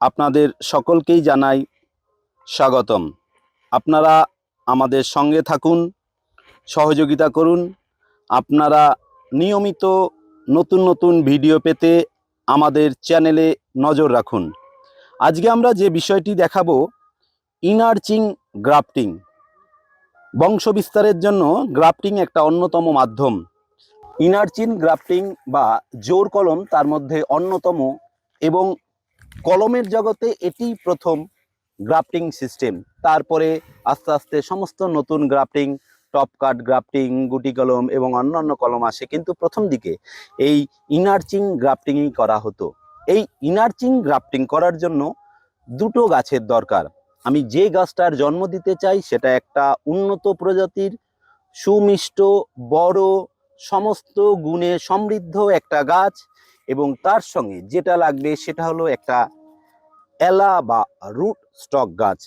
আপনাদের সকলকেই জানাই স্বাগতম। আপনারা আমাদের সঙ্গে থাকুন, সহযোগিতা করুন। আপনারা নিয়মিত নতুন নতুন ভিডিও পেতে আমাদের চ্যানেলে নজর রাখুন। আজকে আমরা যে বিষয়টি দেখাবো ইনার্চিং গ্রাফটিং বংশ বিস্তারের জন্য গ্রাফটিং একটা অন্যতম মাধ্যম। ইনার্চিন গ্রাফটিং বা জোর কলম তার মধ্যে অন্যতম এবং কলমের জগতে এটি প্রথম গ্রাফটিং সিস্টেম। তারপরে আস্তে আস্তে সমস্ত নতুন গ্রাফটিং, টপ কাট গ্রাফটিং, গুটি কলম এবং অন্যান্য কলম আসে কিন্তু প্রথম দিকে। এই ইনার্চিং গ্রাফটিংই করা হতো। এই ইনার্চিং গ্রাফটিং করার জন্য দুটো গাছের দরকার। আমি যে গাছটার জন্ম দিতে চাই সেটা একটা উন্নত প্রজাতির, সুমিষ্ট, বড়, সমস্ত গুণে সমৃদ্ধ একটা গাছ এবং তার সঙ্গে যেটা লাগবে সেটা হলো একটা এলা বা রুট স্টক গাছ।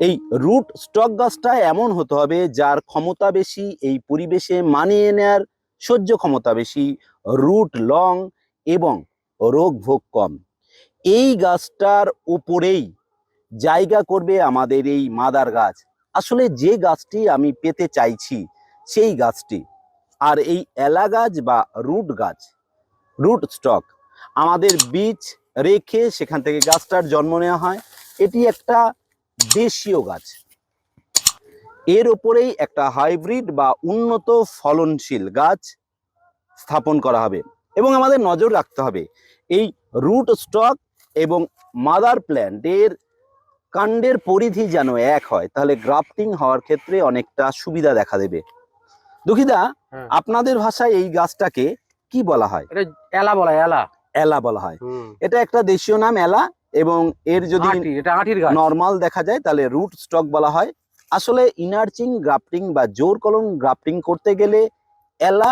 এই রুট স্টক গাছটা এমন হতে হবে যার ক্ষমতা বেশি, এই পরিবেশে মানিয়ে নেয়ার সহ্য ক্ষমতা বেশি, রুট লং এবং রোগ ভোগ কম। এই গাছটার উপরেই জায়গা করবে আমাদের এই মাদার গাছ। আসলে যে গাছটি আমি পেতে চাইছি, সেই গাছটি। আর এই এলা গাছ বা রুট গাছ রুট স্টক। আমাদের বীজ রেখে সেখান থেকে গাছটার জন্ম নেওয়া হয়। এটি একটা দেশীয় গাছ। এর উপরেই একটা হাইব্রিড বা উন্নত ফলনশীল গাছ স্থাপন করা হবে এবং আমাদের নজর রাখতে হবে। এই রুট স্টক এবং মাদার প্ল্যান্টের কাণ্ডের পরিধি যেন এক হয় তাহলে গ্রাফটিং হওয়ার ক্ষেত্রে অনেকটা সুবিধা দেখা দেবে। দুঃখিদা হ্যাঁ। আপনাদের ভাষায় এই গাছটাকে কি বলা হয়? এটা এলা বলা হয়, এলা। এলা বলা হয়। এটা একটা দেশীয় নাম এলা এবং এর যদি নর্মাল দেখা যায় তাহলে রুট স্টক বলা হয়। আসলে ইনার্চিং গ্রাফটিং বা জোর কলম গ্রাফটিং করতে গেলে এলা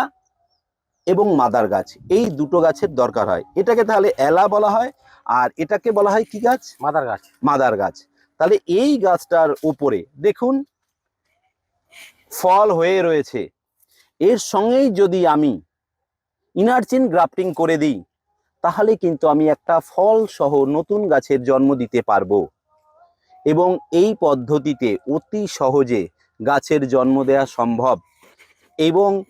এবং মাদার গাছ এই দুটো গাছের দরকার হয়। এটাকে তাহলে এলা বলা হয় আর এটাকে বলা হয় কি গাছ? মাদার গাছ। মাদার গাছ। তাহলে এই গাছটার উপরে দেখুন ফল হয়ে রয়েছে। এর সঙ্গেই যদি আমি ইনার্চিন গ্রাফটিং করে দিই, তাহলে কিন্তু আমি একটা ফল সহ নতুন গাছের জন্ম দিতে পারব। এবং এই পদ্ধতিতে অতি সহজে গাছের জন্ম দেওয়া সম্ভব। এবং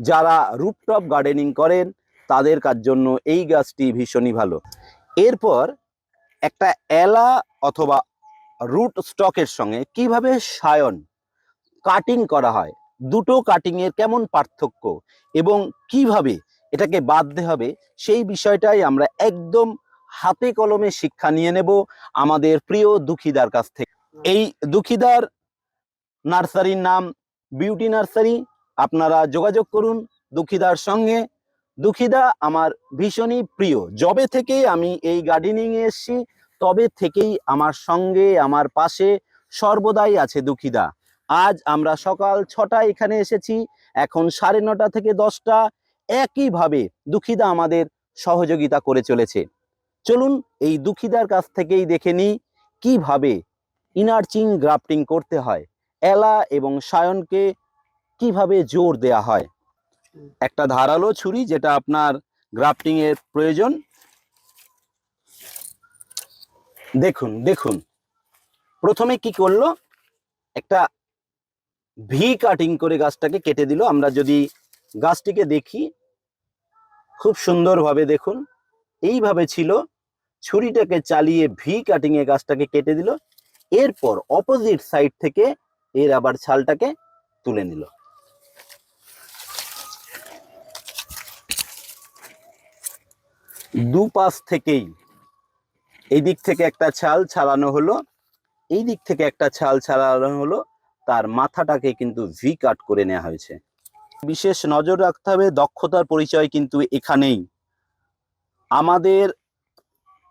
যারা রুপটপ গার্ডেনিং করেন, তাদের কার জন্য এই গাছটি ভীষণই ভালো। এরপর একটা এলা অথবা রুট স্টকের সঙ্গে কীভাবে সায়ন, কাটিং করা হয়, দুটো কাটিং এর কেমন পার্থক্য এবং কীভাবে এটাকে বাঁধতে হবে। সেই বিষয়টাই আমরা একদম হাতে কলমে শিক্ষা নিয়ে নেব আমাদের প্রিয় দুঃখীদার কাছ থেকে। এই দুঃখীদার নার্সারির নাম বিউটি নার্সারি, আপনারা যোগাযোগ করুন দুঃখীদার সঙ্গে। দুঃখীদা আমার ভীষণই প্রিয়। জবে থেকে আমি এই গার্ডেনিং এ এসেছি, তবে থেকেই আমার সঙ্গে, আমার পাশে সর্বদাই আছে দুঃখীদা। আজ আমরা সকাল ছটায় এখানে এসেছি, এখন সাড়ে নটা থেকে দশটা। একইভাবে দুঃখিদা আমাদের সহযোগিতা করে চলেছে। চলুন এই দুঃখিদার কাছ থেকেই দেখে নিই কীভাবে ইনার্চিং গ্রাফটিং করতে হয়, এলা এবং সায়নকে কীভাবে জোর দেয়া হয়। একটা ধারালো ছুরি যেটা আপনার গ্রাফটিং এর প্রয়োজন। দেখুন দেখুন। প্রথমে কি করল? একটা ভি কাটিং করে গাছটাকে কেটে দিল। আমরা যদি গাছটিকে দেখি। খুব সুন্দরভাবে দেখুন। এইভাবে ছিল। ছুরিটাকে চালিয়ে ভি কাটিং এ গাছটাকে কেটে দিল। এরপর অপোজিট সাইড থেকে এর আবার ছালটাকে তুলে নিল। দুপাশ থেকেই এই দিক থেকে একটা ছাল ছাড়ানো হলো। এই দিক থেকে একটা ছাল ছাড়ানো হলো। তার মাথাটাকে কিন্তু ভি কাট করে নেওয়া হয়েছে। বিশেষ নজর রাখতে হবে, দক্ষতার পরিচয় কিন্তু এখানেই। আমাদের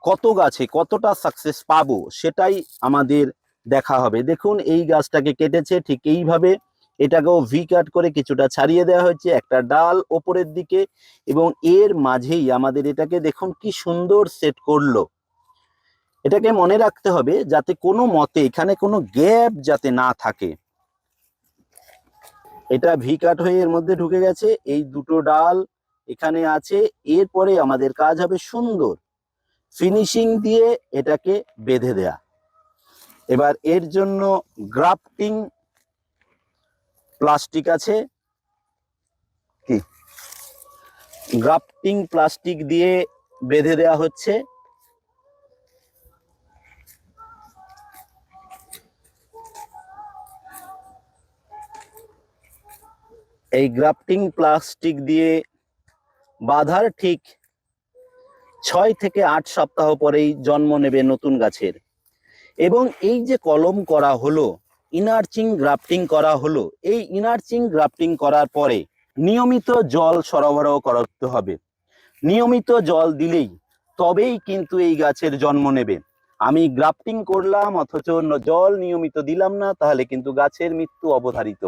কত গাছে কতটা সাকসেস পাবো সেটাই আমাদের দেখা হবে। দেখুন, এই গাছটাকে কেটেছে, ঠিক এইভাবে এটাকেও ভি কাট করে কিছুটা ছাড়িয়ে দেওয়া হয়েছে, একটা ডাল ওপরের দিকে এবং এর মাঝেই আমাদের এটাকে দেখুন কি সুন্দর সেট করল। এটাকে মনে রাখতে হবে যাতে কোনো মতে এখানে কোনো গ্যাপ যাতে না থাকে। এটা ভি কাট হয়ে এর মধ্যে ঢুকে গেছে। এই দুটো ডাল এখানে আছে। এরপরে আমাদের কাজ হবে সুন্দর। ফিনিশিং দিয়ে এটাকে বেঁধে দেয়া। এবার এর জন্য গ্রাফটিং প্লাস্টিক আছে। কি? গ্রাফটিং প্লাস্টিক দিয়ে বেঁধে দেয়া হচ্ছে। এই গ্রাফটিং প্লাস্টিক দিয়ে বাঁধার ঠিক ছয় থেকে আট সপ্তাহ পরেই জন্ম নেবে নতুন গাছের। এবং এই যে কলম করা হলো, ইনার্চিং গ্রাফটিং করা হলো, এই ইনার্চিং গ্রাফটিং করার পরে নিয়মিত জল সরবরাহ করতে হবে। নিয়মিত জল দিলেই তবেই কিন্তু এই গাছের জন্ম নেবে। আমি গ্রাফটিং করলাম, অথচ জল নিয়মিত দিলাম না, তাহলে কিন্তু গাছের মৃত্যু অবধারিত।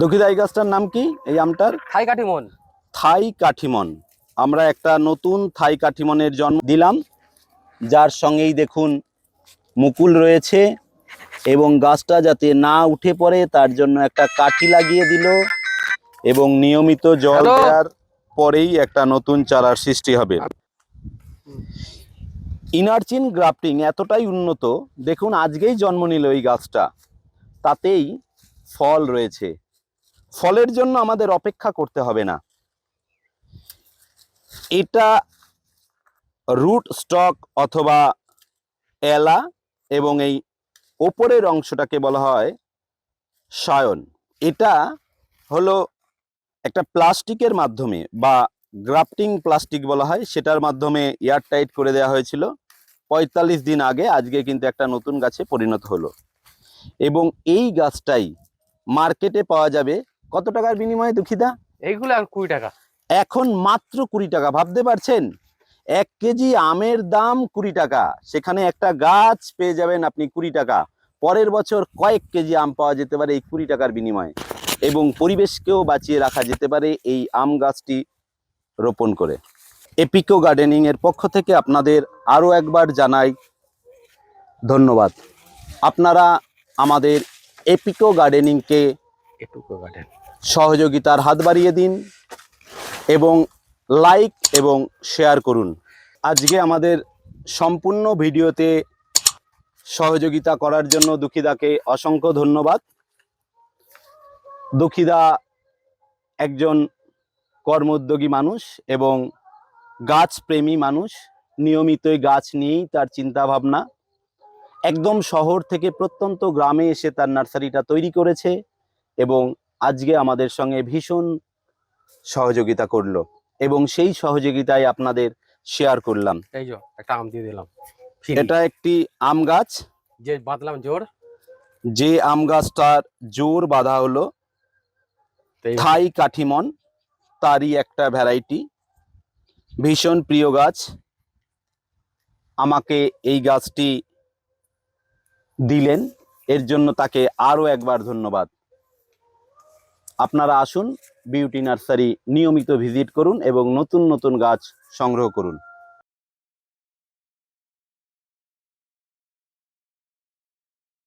দক্ষিদা এই গাছটার নাম কি? এই আমটার? থাই কাঠিমন থাই কাঠিমন আমরা একটা নতুন থাই কাঠিমনের জন্ম দিলাম যার সঙ্গেই দেখুন মুকুল রয়েছে এবং গাছটা যাতে না উঠে পড়ে তার জন্য একটা কাঠি লাগিয়ে দিল এবং নিয়মিত জল দেওয়ার পরেই একটা নতুন চারার সৃষ্টি হবে। ইনারচিন গ্রাফটিং এতটাই উন্নত দেখুন আজকেই জন্ম নিল এই গাছটা তাতেই ফল রয়েছে। ফলের জন্য আমাদের অপেক্ষা করতে হবে না। এটা রুট স্টক অথবা এলা এবং এই ওপরের অংশটাকে বলা হয় সায়ন। এটা হলো একটা প্লাস্টিকের মাধ্যমে বা গ্রাফটিং প্লাস্টিক বলা হয়, সেটার মাধ্যমে এয়ার টাইট করে দেওয়া হয়েছিল। পঁয়তাল্লিশ দিন আগে, আজকে কিন্তু একটা নতুন গাছে পরিণত হলো। এবং এই গাছটাই মার্কেটে পাওয়া যাবে কত টাকার বিনিময়ে দুঃখিতা এইগুলো আর কুড়ি টাকা। এখন মাত্র কুড়ি টাকা ভাবতে পারছেন? এক কেজি আমের দাম কুড়ি টাকা সেখানে একটা গাছ পেয়ে যাবেন আপনি কুড়ি টাকা। পরের বছর কয়েক কেজি আম পাওয়া যেতে পারে এই কুড়ি টাকার বিনিময়ে এবং পরিবেশকেও বাঁচিয়ে রাখা যেতে পারে এই আম গাছটি রোপণ করে। এপিকো গার্ডেনিং এর পক্ষ থেকে আপনাদের আরও একবার জানাই ধন্যবাদ। আপনারা আমাদের এপিকো গার্ডেনিংকে এটুকু গার্ডেন। সহযোগিতার হাত বাড়িয়ে দিন এবং লাইক এবং শেয়ার করুন। আজকে আমাদের সম্পূর্ণ ভিডিওতে সহযোগিতা করার জন্য দুঃখিদাকে অসংখ্য ধন্যবাদ। দুঃখিদা একজন কর্মোদ্যোগী মানুষ এবং গাছপ্রেমী মানুষ। নিয়মিতই গাছ নিয়েই তার চিন্তা ভাবনা একদম শহর থেকে প্রত্যন্ত গ্রামে এসে তার নার্সারিটা তৈরি করেছে এবং আজকে আমাদের সঙ্গে ভীষণ সহযোগিতা করল এবং সেই সহযোগিতায় আপনাদের শেয়ার করলাম। এই যে একটা আম দিয়ে দিলাম। এটা একটি আম গাছ। যে বাঁধলাম জোর। যে আম গাছটার জোর বাঁধা হলো থাই কাঠিমন তারই একটা ভ্যারাইটি ভীষণ প্রিয় গাছ। আমাকে এই গাছটি দিলেন। এর জন্য তাকে আরও একবার ধন্যবাদ। আপনারা আসুন বিউটি নার্সারি নিয়মিত ভিজিট করুন এবং নতুন নতুন গাছ সংগ্রহ করুন।